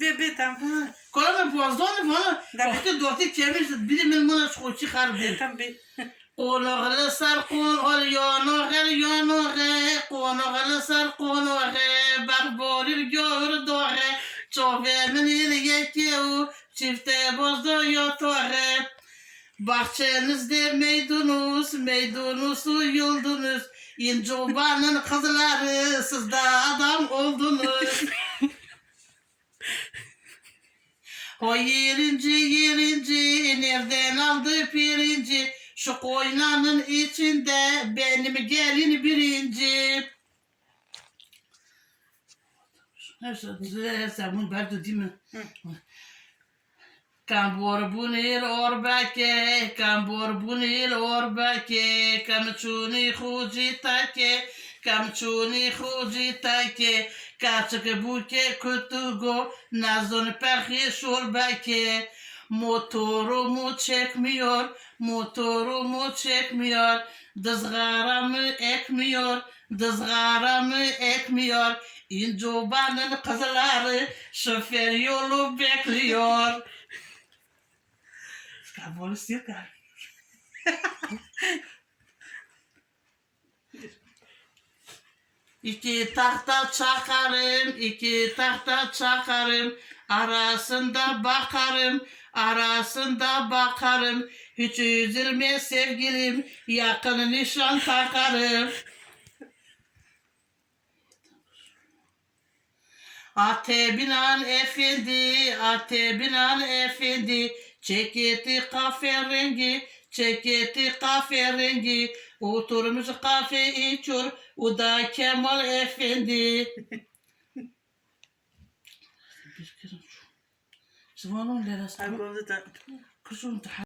Bir tam. Koyma bozdonu bana. Tamam. Bütün dörtü çevirmiş. Biri benim buna şu çıkar bir. Tam bir. Qo'nog'ini sar qo'ng'ol yonog'i yonog'i qo'nog'ini sar qo'nog'i barborir g'ovur dog'i cho'vemin yelgakev çifte bozdo yotog'i bahçenizde meydunuz meydunusu yuldunuz İncobanın kızları siz de adam oldunuz O yerinci yerinci nereden aldı pirinci şu koynanın içinde benim gelin birinci. Sen bunu verdi değil mi? Cambor bunil orbake, cambor bunil orbake, kamçuni huji камчуни хужи тайке, качык буке кутуго, наздон перхи шурбаке. Motorumu çekmiyor, motorumu çekmiyor, dızgaramı ekmiyor, dızgaramı ekmiyor. İncobanın kızları şoför yolu bekliyor. Kabul istiyor İki tahta çakarım, iki tahta çakarım. Arasında bakarım, arasında bakarım. Hiç üzülme sevgilim, yakın nişan takarım. Ate binan efendi, ate binan efendi, ceketi kahverengi, ceketi kahverengi, oturmuş kahve içiyor, o da Kemal efendi. Bir kere şu. Bu da. Kızım da